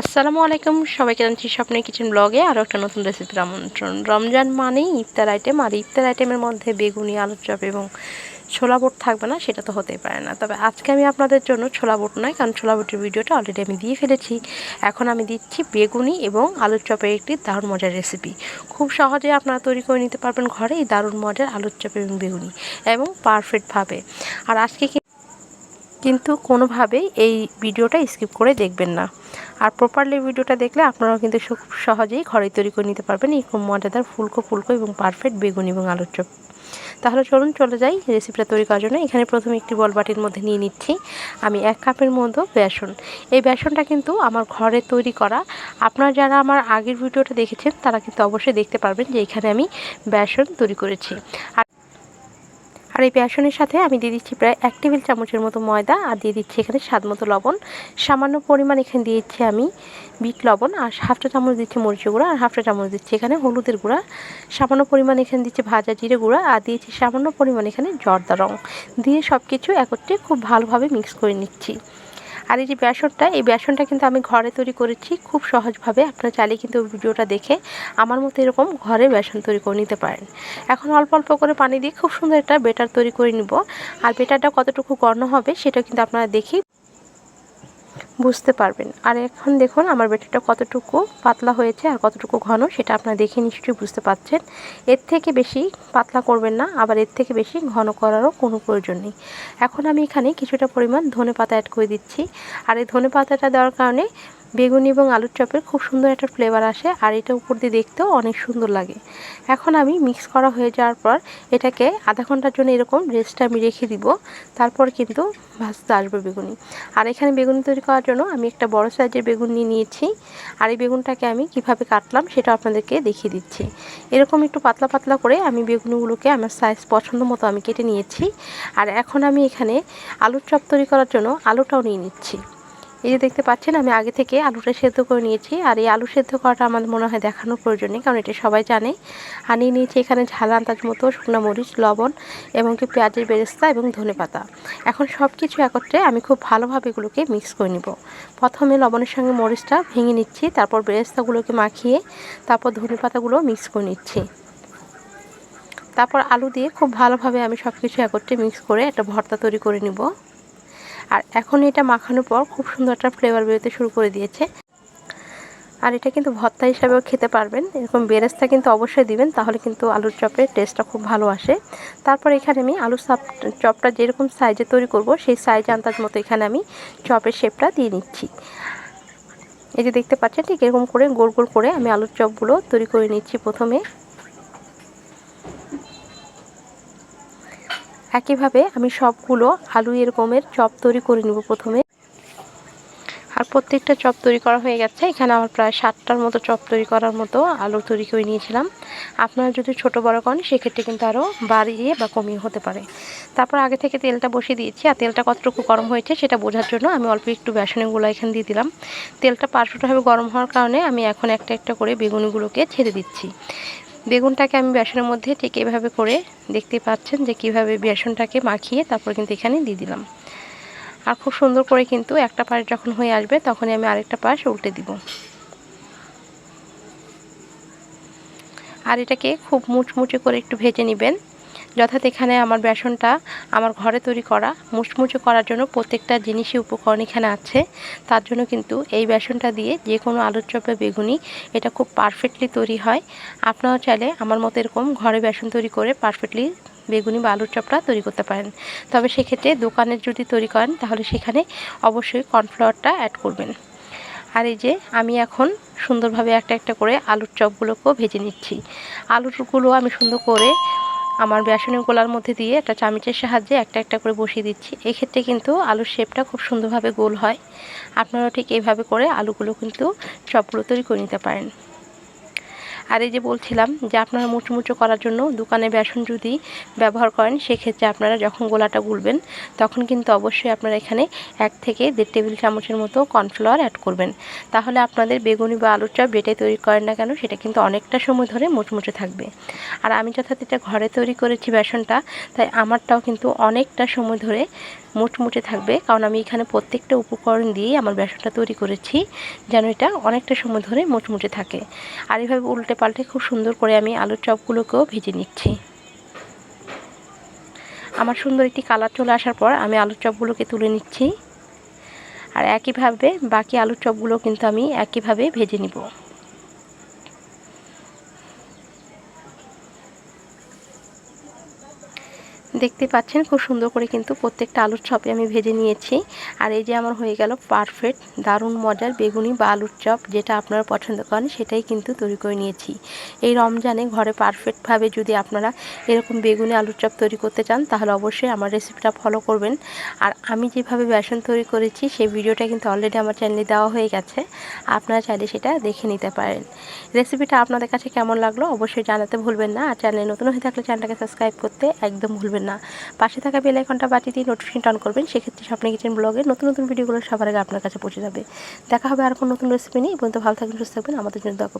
আসসালামু আলাইকুম, সবাইকে জানছি স্বপ্নের কিচেন ব্লগে আরও একটা নতুন রেসিপির আমন্ত্রণ। রমজান মানেই ইফতার আইটেম আর ইফতার আইটেমের মধ্যে বেগুনি, আলুর চপ এবং ছোলা বোট থাকবে না, সেটা তো হতেই পারে না। তবে আজকে আমি আপনাদের জন্য ছোলা বুট নয়, কারণ ছোলা বুটের ভিডিওটা অলরেডি আমি দিয়ে ফেলেছি। এখন আমি দিচ্ছি বেগুনি এবং আলুর চপের একটি দারুণ মজার রেসিপি খুব সহজে আপনারা তৈরি করে নিতে পারবেন ঘরে এই দারুণ মজার আলুর চপ এবং বেগুনি, এবং পারফেক্টভাবে আর আজকে কিন্তু কোনোভাবেই এই ভিডিওটা স্কিপ করে দেখবেন না। আর প্রপারলি ভিডিওটা দেখলে আপনারাও কিন্তু খুব সহজেই ঘরে তৈরি করে নিতে পারবেন এই খুব মজাদার ফুলকো ফুলকো এবং পারফেক্ট বেগুন এবং আলুর চপ। তাহলে চলুন চলে যাই রেসিপিটা তৈরি করার জন্য। এখানে প্রথমে একটি বল বাটির মধ্যে নিয়ে নিচ্ছি। আমি এক কাপের মধ্যে বেসন। এই বেসনটা কিন্তু আমার ঘরে তৈরি করা। আপনারা যারা আমার আগের ভিডিওটা দেখেছেন, তারা কিন্তু অবশ্যই দেখতে পারবেন যে এখানে আমি বেসন তৈরি করেছি। আর আর এই বেসনের সাথে আমি দিয়ে দিচ্ছি প্রায় এক টেবিল চামচের মতো ময়দা আর দিয়ে দিচ্ছি এখানে স্বাদ মতো লবণ। সামান্য পরিমাণ এখানে দিয়েছি আমি বিট লবণ আর হাফটা চামচ দিচ্ছি মরিচের গুঁড়া আর হাফটা চামচ দিচ্ছি এখানে হলুদের গুঁড়া। সামান্য পরিমাণ এখানে দিচ্ছি ভাজা জিরে গুঁড়া আর দিয়েছি সামান্য পরিমাণ এখানে জর্দা রং। দিয়ে সব কিছু একত্রে খুব ভালোভাবে মিক্স করে নিচ্ছি। আর এই যে বেসনটা, এই বেসনটা কিন্তু আমি ঘরে তৈরি করেছি খুব সহজভাবে। আপনারা চাইলে কিন্তু ভিডিওটা দেখে আমার মতো এরকম ঘরে বেসন তৈরি করে নিতে পারেন। এখন অল্প অল্প করে পানি দিয়ে খুব সুন্দর একটা বেটার তৈরি করে নিব। আর বেটারটা কতটুকু গর্ণ হবে সেটা কিন্তু আপনারা দেখি বুঝতে পারবেন। আর এখন দেখুন, আমার বেটারটা কতটুকু পাতলা হয়েছে আর কতটুকু ঘন, সেটা আপনারা দেখে নিশ্চয়ই বুঝতে পারছেন। এর থেকে বেশি পাতলা করবেন না, আবার এর থেকে বেশি ঘন করারও কোনো প্রয়োজন নেই। এখন আমি এখানে কিছুটা পরিমাণ ধনে পাতা অ্যাড করে দিচ্ছি। আর এই ধনে পাতাটা দেওয়ার কারণে বেগুনি এবং আলুর চপের খুব সুন্দর একটা ফ্লেভার আসে, আর এটা উপর দিয়ে দেখতেও অনেক সুন্দর লাগে। এখন আমি মিক্স করা হয়ে যাওয়ার পর এটাকে আধা ঘণ্টার জন্য এরকম রেস্টে আমি রেখে দিব, তারপর কিন্তু ভাজতে আসবে বেগুনি। আর এখানে বেগুনি তৈরি করার জন্য আমি একটা বড় সাইজের বেগুন নিয়ে নিয়েছি, আর এই বেগুনটাকে আমি কীভাবে কাটলাম সেটা আপনাদেরকে দেখিয়ে দিচ্ছি। এরকম একটু পাতলা পাতলা করে আমি বেগুনগুলোকে আমার সাইজ পছন্দ মতো আমি কেটে নিয়েছি, আর এখন আমি এখানে আলুর চপ তৈরি করার জন্য আলুটাও নিয়ে নিচ্ছি। এই যে দেখতে পাচ্ছেন, আমি আগে থেকে আলুটা সেদ্ধ করে নিয়েছি। আর এই আলু সেদ্ধ করাটা আমার মনে হয় দেখানোর প্রয়োজন নেই, কারণ এটা সবাই জানে। আর নিয়ে নিয়েছি এখানে ঝাল আন্দাজ মতো শুকনো মরিচ, লবণ এবং কি পেঁয়াজের বেরেস্তা এবং ধনে পাতা এখন সব কিছু একত্রে আমি খুব ভালোভাবে এগুলোকে মিক্স করে নিব। প্রথমে লবণের সঙ্গে মরিচটা ভেঙে নিচ্ছি, তারপর বেরেস্তাগুলোকে মাখিয়ে, তারপর ধনে পাতাগুলো মিক্স করে নিচ্ছি। তারপর আলু দিয়ে খুব ভালোভাবে আমি সব কিছু একত্রে মিক্স করে একটা ভর্তা তৈরি করে নিব। আর এখন এটা মাখানোর পর খুব সুন্দর একটা ফ্লেভার বেরোতে শুরু করে দিয়েছে। আর এটা কিন্তু ভর্তা হিসাবেও খেতে পারবেন। এরকম বেরেস্তা কিন্তু অবশ্যই দিবেন, তাহলে কিন্তু আলুর চপের টেস্টটা খুব ভালো আসে। তারপর এখানে আমি আলুর সাপ, চপটা যেরকম সাইজে তৈরি করব, সেই সাইজ আন্দাজ মতো এখানে আমি চপের শেপটা দিয়ে নিচ্ছি। এই যে দেখতে পাচ্ছেন, ঠিক এরকম করে গোল গোল করে আমি আলুর চপগুলো তৈরি করে নিচ্ছি প্রথমে। একইভাবে আমি সবগুলো আলু এরকমের চপ তৈরি করে নেব প্রথমে। আর প্রত্যেকটা চপ তৈরি করা হয়ে গেছে। এখানে আমার প্রায় সাতটার মতো চপ তৈরি করার মতো আলু তৈরি করে নিয়েছিলাম। আপনারা যদি ছোট বড় করেন, সেক্ষেত্রে কিন্তু আরও বাড়িয়ে বা কমিয়ে হতে পারে। তারপর আগে থেকে তেলটা বসিয়ে দিয়েছি। আর তেলটা কতটুকু গরম হয়েছে সেটা বোঝার জন্য আমি অল্প একটু বেসনের গুঁড়া এখানে দিয়ে দিলাম। তেলটা পারফেক্টভাবে গরম হওয়ার কারণে আমি এখন একটা একটা করে বেগুনিগুলোকে ছেড়ে দিচ্ছি। বেগুনটাকে আমি বেসনের মধ্যে ঠিক এভাবে করে দেখতে পাচ্ছেন যে কীভাবে বেসনটাকে মাখিয়ে তারপর কিন্তু এখানে দিয়ে দিলাম। আর খুব সুন্দর করে কিন্তু একটা পাশ যখন হয়ে আসবে তখনই আমি আরেকটা পাশ উল্টে দিব। আর এটাকে খুব মুচমুচে করে একটু ভেজে নেবেন। যথাৎ এখানে আমার বেসনটা আমার ঘরে তৈরি করা, মুচমুচে করার জন্য প্রত্যেকটা জিনিসই উপকরণ এখানে আছে। তার জন্য কিন্তু এই বেসনটা দিয়ে যে কোনো আলুর চপে বেগুনি, এটা খুব পারফেক্টলি তৈরি হয়। আপনারাও চাইলে আমার মতো এরকম ঘরে বেসন তৈরি করে পারফেক্টলি বেগুনি বা আলুর চপটা তৈরি করতে পারেন। তবে সেক্ষেত্রে দোকানের যদি তৈরি করেন, তাহলে সেখানে অবশ্যই কর্নফ্লাওয়ারটা অ্যাড করবেন। আর এই যে আমি এখন সুন্দরভাবে একটা একটা করে আলুর চপগুলোকেও ভেজে নিচ্ছি। আলুরগুলো আমি সুন্দর করে আমার বেসনের গোলার মধ্যে দিয়ে একটা চামিচের সাহায্যে একটা একটা করে বসিয়ে দিচ্ছি। এক্ষেত্রে কিন্তু আলুর শেপটা খুব সুন্দরভাবে গোল হয়। আপনারাও ঠিক এইভাবে করে আলুগুলো কিন্তু চপগুলো তৈরি করে নিতে পারেন। আর এই যে বলছিলাম যে আপনারা মুচমুচো করার জন্য দোকানে বেসন যদি ব্যবহার করেন, সেক্ষেত্রে আপনারা যখন গোলাটা গুলবেন, তখন কিন্তু অবশ্যই আপনারা এখানে এক থেকে দেড় টেবিল চামচের মতো কর্নফ্লাওয়ার অ্যাড করবেন। তাহলে আপনাদের বেগুনি বা আলুর চপ যেটাই তৈরি করেন না কেন, সেটা কিন্তু অনেকটা সময় ধরে মুচমুচে থাকবে। আর আমি যথাৎ এটা ঘরে তৈরি করেছি বেসনটা, তাই আমারটাও কিন্তু অনেকটা সময় ধরে মুচমুচে থাকবে। কারণ আমি এখানে প্রত্যেকটা উপকরণ দিয়েই আমার বেসনটা তৈরি করেছি, যেন এটা অনেকটা সময় ধরে মুচমুচে থাকে। আর এইভাবে উল্টে পাল্টে খুব সুন্দর করে আমি আলুর চপগুলোকেও ভেজে নিচ্ছি। আমার সুন্দর একটি কালার চলে আসার পর আমি আলুর চপগুলোকে তুলে নিচ্ছি। আর একইভাবে বাকি আলুর চপগুলো কিন্তু আমি একইভাবে ভেজে নিব। দেখতে পাচ্ছেন খুব সুন্দর করে কিন্তু প্রত্যেকটা আলুর চপে আমি ভেজে নিয়েছি। আর এই যে আমার হয়ে গেল পারফেক্ট দারুণ মজার বেগুনি বা আলুর চপ, যেটা আপনারা পছন্দ করেন, সেটাই কিন্তু তৈরি করে নিয়েছি। এই রমজানে ঘরে পারফেক্টভাবে যদি আপনারা এরকম বেগুনি আলুর চপ তৈরি করতে চান, তাহলে অবশ্যই আমার রেসিপিটা ফলো করবেন। আর আমি যেভাবে বেসন তৈরি করেছি, সেই ভিডিওটা কিন্তু অলরেডি আমার চ্যানেলে দেওয়া হয়ে গেছে। আপনারা চাইলে সেটা দেখে নিতে পারেন। রেসিপিটা আপনাদের কাছে কেমন লাগল, অবশ্যই জানাতে ভুলবেন না। আর চ্যানেলে নতুন হয়ে থাকলে চ্যানেলটাকে সাবস্ক্রাইব করতে একদম ভুলবেন না। পাশে থাকা বেল আইকনটা বাটি দিয়ে নোটিফিকেশন অন করবেন, সেক্ষেত্রে স্বপ্নে কিচেন ব্লগে নতুন নতুন ভিডিওগুলো সবার আগে আপনার কাছে পৌঁছে যাবে। দেখা হবে আর কোনো নতুন রেসিপি নেই পর্যন্ত ভালো থাকবেন, সুস্থ থাকবেন। আমাদের জন্য দোয়া।